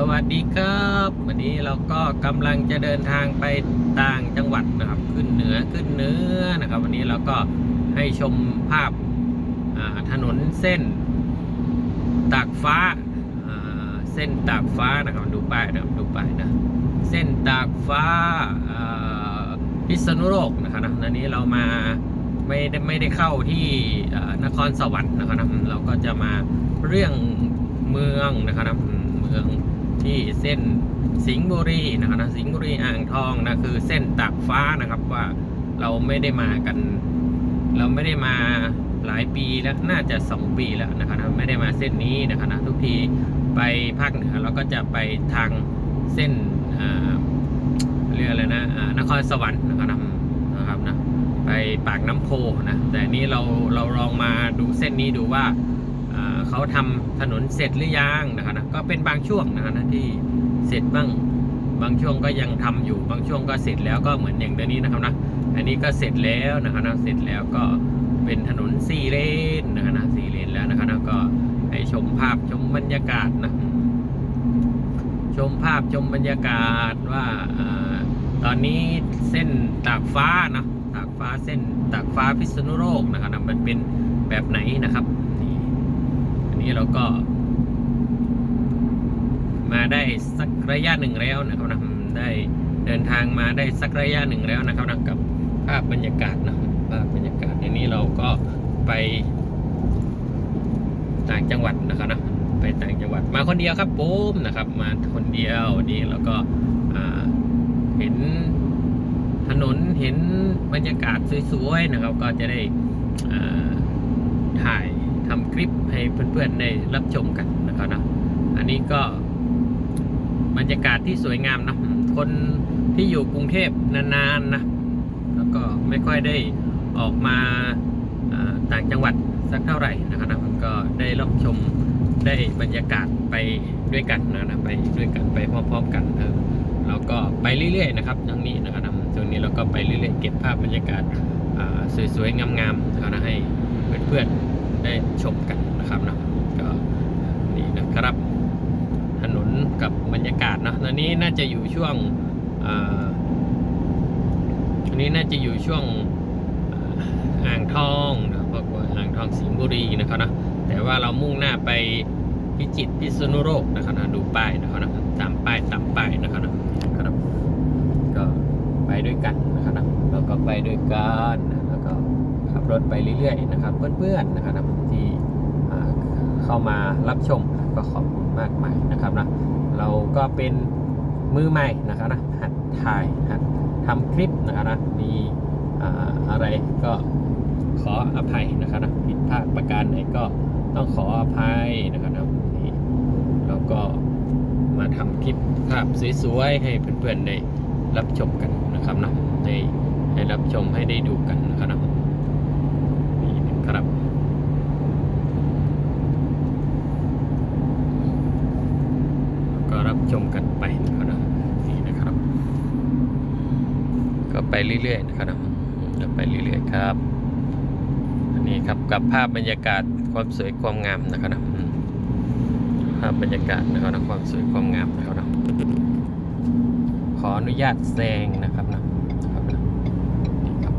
สวัสดีครับ วันนี้เราก็กำลังจะเดินทางไปต่างจังหวัดนะครับ ขึ้นเหนือขึ้นเหนือนะครับ วันนี้เราก็ให้ชมภาพาถนนเส้นตากฟ้าาเส้นตากฟ้านะครับดูป้ายนะครับดูป้ายนะเส้นตากฟ้าาพิษณุโลกนะครับนะอันนี้เรามาไม่ได้ไม่ได้เข้าที่นครสวรรค์นะครับนะเราก็จะมาเรื่องเมืองนะครับนะเมือง ที่เส้นสิงห์บุรีนะครับนะสิงห์บุรีอ่างทองนะคือเส้นตากฟ้านะครับว่าเราไม่ได้มากัน เราไม่ได้มาหลายปีแล้วน่าจะสองปีแล้วนะครับนะไม่ได้มาเส้นนี้นะครับนะทุกทีไปภาคเหนือเราก็จะไปทางเส้นอ่าเรียกอะไรนะนครสวรรค์นะครับนะนะครับนะไปปากน้ำโพนะแต่อันนี้เราเราลองมาดูเส้นนี้ดูว่าเขาทำถนนเสร็จหรือยังนะครับ ก็เป็นบางช่วงนะครับนะที่เสร็จบ้างบางช่วงก็ยังทำอยู่บางช่วงก็เสร็จแล้วก็เหมือนอย่างเดี๋ยวนี้นะครับนะอันนี้ก็เสร็จแล้วนะครับนะเสร็จแล้วก็เป็นถนนสี่เลนนะครับนะสี่เลนแล้วนะครับนะก็ให้ชมภาพชมบรรยากาศนะชมภาพชมบรรยากาศว่าอาตอนนี้เส้นตากฟ้านะตากฟ้าเส้นตากฟ้าพิษณุโลกนะครับนะมันเป็นแบบไหนนะครับนี่อันนี้เราก็ มาได้สักระยะหนึ่งแล้วนะครับนะได้เดินทางมาได้สักระยะหนึ่งแล้วนะครับนะกับภาพบรรยากาศนะภาพบรรยากาศในนี้เราก็ไปต่างจังหวัดนะครับนะไปต่างจังหวัดมาคนเดียวครับผมนะครับ มาคนเดียวนี่แล้วก็เห็นถนนเห็นบรรยากาศสวยๆนะครับ ก็จะได้ถ่ายทำคลิปให้เพื่อนๆได้รับชมกันนะครับนะอันนี้ก็ บรรยากาศที่สวยงามนะ คนที่อยู่กรุงเทพนานๆนะ แล้วก็ไม่ค่อยได้ออกมาต่างจังหวัดสักเท่าไหร่นะครับนะก็ได้รับชมได้บรรยากาศไปด้วยกันนะนะไปด้วยกันไปพร้อมๆกันเออเราก็ไปเรื่อยๆนะครับทั้งนี้นะครับนะช่วงนี้เราก็ไปเรื่อยๆเก็บภาพบรรยากาศสวยๆงามๆนะครับนะให้เพื่อนๆได้ชมกันนะครับนะก็นี่นะครับ กับบรรยากาศเนอะตอนนี้น่าจะอยู่ช่วงอันนี้น่าจะอยู่ช่วงอ่างทองนะพวกว่าอ่างทองสิงห์บุรีนะครับนะแต่ว่าเรามุ่งหน้าไปพิจิตรพิษณุโลกนะครับนะดูป้ายนะครับนะตามป้ายตามป้ายนะครับนะครับก็ไปด้วยกันนะครับนะเราก็ไปด้วยกันนะแล้วก็ขับรถไปเรื่อยๆนะครับ เพื่อนๆนะครับนะที่เข้ามารับชมก็ขอบคุณมากมายนะครับนะ เราก็เป็นมือใหม่นะครับนะหัดถ่ายหัดทำคลิปนะครับนะมีอะไรก็ขออภัยนะครับนะผิดพลาดประการไหนก็ต้องขออภัยนะครับนะนี่เราก็มาทำคลิปภาพสวยๆให้เพื่อนๆได้รับชมกันนะครับนะได้ให้รับชมให้ได้ดูกันนะครับนะนี่นะครับแล้วก็ รับชมกันไปนะครับนี่นะครับ ก็ไปเรื่อยๆนะครับนะไปเรื่อยๆครับนนี้ครับกับภาพบรรยากาศความสวยความงามนะครับนะภาพบรรยากาศนะครับนะความสวยความงามนะครับขออนุญาตแซงนะครับนะครับนะครับ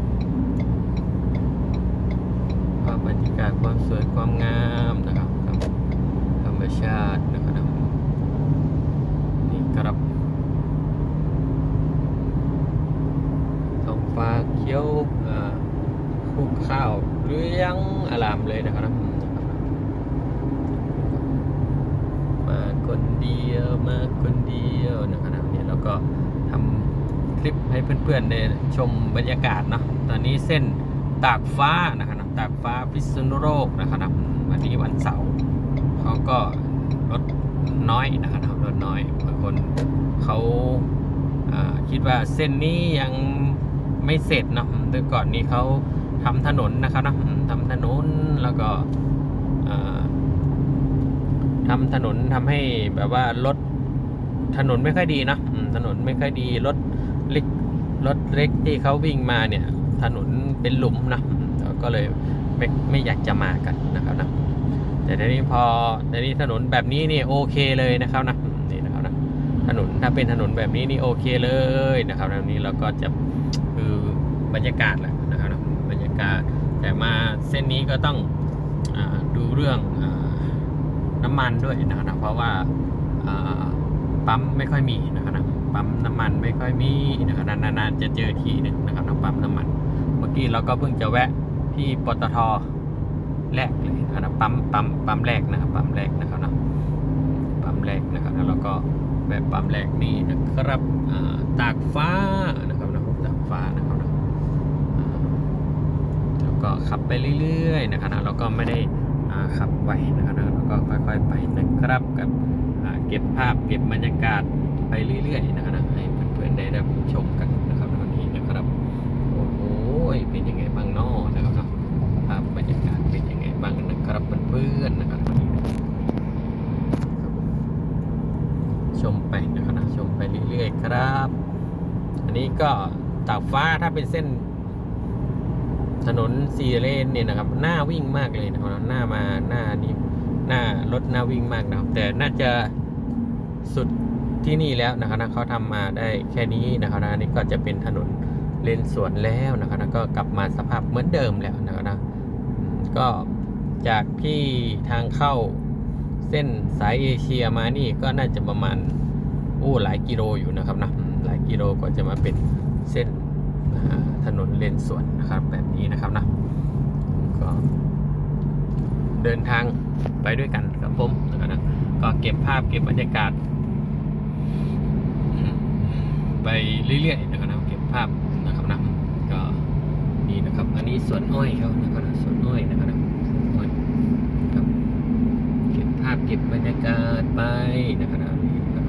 ภาพบรรยากาศความสวยความงามนะครับครับธรรมชาตินะครับนะนี่ครับท้องฟ้าเขียวอ่าภูข้าวเรืองอลามเลยนะครับ มาคนเดียวมาคนเดียวนะครับเนี่ยแล้วก็ทำคลิปให้เพื่อนๆได้ชมบรรยากาศเนาะตอนนี้เส้นตากฟ้านะครับตากฟ้าพิษณุโลกนะครับวันนี้วันเสาร์เขาก็รถน้อยนะครับรถน้อยบางคนเขาคิดว่าเส้นนี้ยังไม่เสร็จนะโดยก่อนนี้เขา ทำถนนนะครับนะทำถนนแล้วก็อ่าทำถนนทำให้แบบว่ารถถนนไม่ค่อยดีนะถนนไม่ค่อยดีรถเล็กรถเล็กที่เขาวิ่งมาเนี่ย ถนนเป็นหลุมนะก็เลยไม่ไม่อยากจะมากันนะครับนะแต่ทีนี้พอทีนี้ถนนแบบนี้นี่โอเคเลยนะครับนะนี่นะครับนะถนนถ้าเป็นถนนแบบนี้นี่โอเคเลยนะครับแบบนี้เราก็จะคือบรรยากาศแหละ กาศ แต่มาเส้นนี้ก็ต้องอดูเรื่องอน้ำมันด้วยนะครับเพราะว่าปั๊มไม่ค่อยมีนะครับนะปั๊มน้ำมันไม่ค่อยมีนะครับนานๆจะเจอทีนึงนะครับนะปั๊มน้ำมัน เมื่อกี้เราก็เพิ่งจะแวะที่ปตทแรกเลยนะครับปั๊มปั๊มปั๊มแรกนะครับปั๊มแรกนะครับนะปั๊มแรกนะครับแล้วเราก็แวะปั๊มแรกนี่นะครับตากฟ้านะครับนะตากฟ้านะครับนะ ก็ขับไปเรื่อยๆนะครับนะเราก็ไม่ได้ขับไวนะครับแล้วก็ค่อยๆไปนะครับกับเก็บภาพเก็บบรรยากาศไปเรื่อยๆนะครับให้เพื่อนๆได้รับชมกันนะครับวันนี้นะครับโอ้โหเป็นยังไงบ้างเนอนะครับเนาะภาพบรรยากาศเป็นยังไงบ้างนะครับเพื่อนๆนะครับวันนี้ชมไปนะครับชมไปเรื่อยๆครับ อันนี้ก็ตากฟ้าถ้าเป็นเส้น ถนนสี่เลนเนี่ยนะครับหน้าวิ่งมากเลยนะครับหน้ามาหน้านี้หน้ารถหน้าวิ่งมากนะครับ แต่น่าจะสุดที่นี่แล้วนะครับนะเขาทำมาได้แค่นี้นะครับนะอันนี้ก็จะเป็นถนนเลนสวนแล้วนะครับนะก็กลับมาสภาพเหมือนเดิมแล้วนะครับนะก็จากที่ทางเข้าเส้นสายเอเชียมานี่ก็น่าจะประมาณโอ้หลายกิโลอยู่นะครับนะหลายกิโลกว่าจะมาเป็นเส้น ถนนเลนสวนนะครับแบบนี้นะครับนะก็เดินทางไปด้วยกันครับผมนะครับนะก็เก็บภาพเก็บบรรยากาศ ไปเรื่อยๆนะครับนะเก็บภาพนะครับนะก็นี่นะครับ อันนี้สวนอ้อยเขานะครับนะสวนอ้อยนะครับนะอ้อยครับเก็บภาพเก็บบรรยากาศไปนะครับนะนี่นะครับ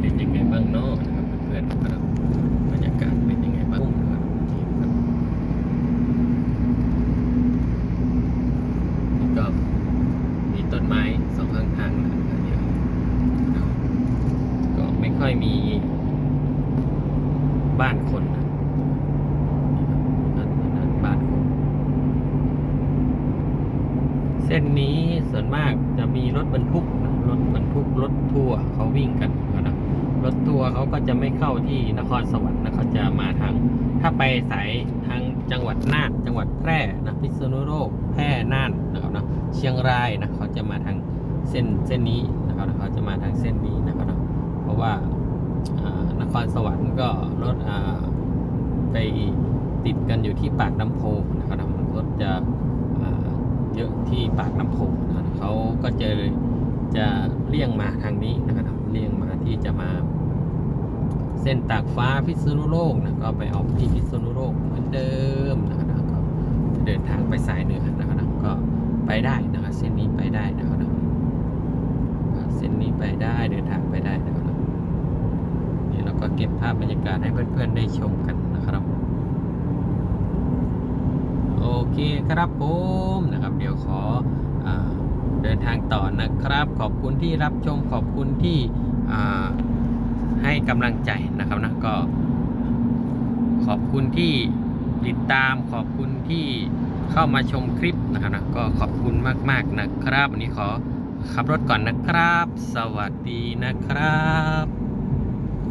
เป็นยังไงบ้างเนาะนะครับเพื่อนๆนะครับบรรยากาศเป็นยังไงบ้างนะครับนี่นะครับนี่ก็ มีต้นไม้สองข้างทางนะครับเยอะนะครับก็ไม่ค่อยมีบ้านคนนะนี่ครับนั่นนั่นบ้านคน เส้นนี้ส่วนมากจะมีรถบรรทุกรถบรรทุกรถทัวร์เขาวิ่งกันนะรถทัวร์เขาก็จะไม่เข้าที่นครสวรรค์นะเขาจะมาทางถ้าไปสายทางจังหวัดน่านจังหวัดแพร่นะพิษณุโลกแพร่น่านนะครับนะเชียงรายนะเขาจะมาทางเส้นเส้นนี้นะครับนะเขาจะมาทางเส้นนี้นะครับนะเพราะว่านครสวรรค์ก็รถไปติดกันอยู่ที่ปากน้ำโพนะครับนะรถจะ เยอะที่ปากน้ำโพนะครับเขาก็จะจะเลี่ยงมาทางนี้นะครับเลี่ยงมาที่จะมาเส้นตากฟ้าพิษณุโลกนะก็ไปออกที่พิษณุโลกเหมือนเดิมนะครับก็เดินทางไปสายเหนือนะครับก็ไปได้นะครับเส้นนี้ไปได้นะครับเส้นนี้ไปได้เดินทางไปได้นะครับนี่เราก็เก็บภาพบรรยากาศให้เพื่อนๆได้ชมกันนะครับ โอ เคครับผมนะครับ เดี๋ยวขออเดินทางต่อนะครับ ขอบคุณที่รับชมขอบคุณที่ให้กำลังใจนะครับนะก็ ขอบคุณที่ติดตามขอบคุณที่เข้ามาชมคลิปนะครับนะก็ขอบคุณมาก ๆนะครับ วันนี้ขอขับรถก่อนนะครับ สวัสดีนะครับ